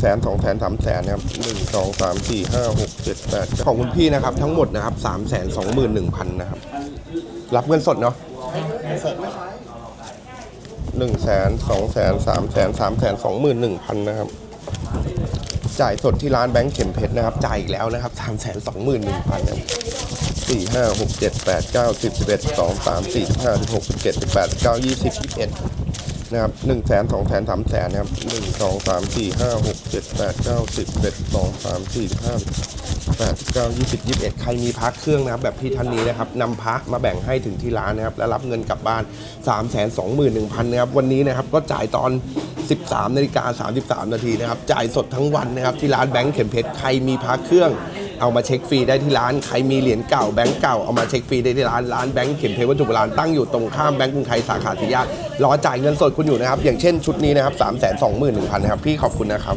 แสนสองแสนสามแสนนะครับหนึ่งสองสามสี่ห้าหกเจ็ดแปดของคุณพี่นะครับ ทั้งหมดนะครับสามแสนสองหมื่นหนึ่งพันนะครับ รับเงินสดเนาะหนึ่งแสนสองแสนสามแสนสามแสนสองหมื่นหนึ่งพันนะครับ จ่ายสดที่ร้านแบงก์เข็มเพชรนะครับ จ่ายอีกแล้วนะครับสามแสนสองหมื่นหนึ่งพันสี่ห้าหกเจ็ดแปดเก้าสิบสิบเอ็ดสองสามสี่ห้าสิบหกสิบเจ็ดสิบแปดเก้ายี่สิบยี่สิบเอ็ด นะครับหนึ่งแสนสองแสนสามแสนนะครับหนึ่งสองสามสี่ห้าหกเจ็ดแปดเก้าสิบเอ็ดสองสามสี่ห้าแปดเก้ายี่สิบยี่สิบเอ็ดใครมีพักเครื่องนะครับ แบบพี่ท่านนี้นะครับนำพระมาแบ่งให้ถึงที่ร้านนะครับ แล้วรับเงินกลับบ้าน3ามแสนสองหมื่นหนึ่งพันนะครับ วันนี้นะครับก็จ่ายตอน 13นาฬิกา33 นาทีนะครับ จ่ายสดทั้งวันนะครับ ที่ร้านแบงก์เข็มเพชรใครมีพักเครื่อง เอามาเช็คฟรีได้ที่ร้านใครมีเหรียญเก่าแบงก์เก่าเอามาเช็คฟรีได้ที่ร้านร้านแบงก์เข็มเพชรวัตถุโบราณตั้งอยู่ตรงข้ามแบงก์กรุงไทยสาขาสียารอจ่ายเงินสดคุณอยู่นะครับอย่างเช่นชุดนี้นะครับ3 2 1 0 0 0นะครับพี่ขอบคุณนะครับ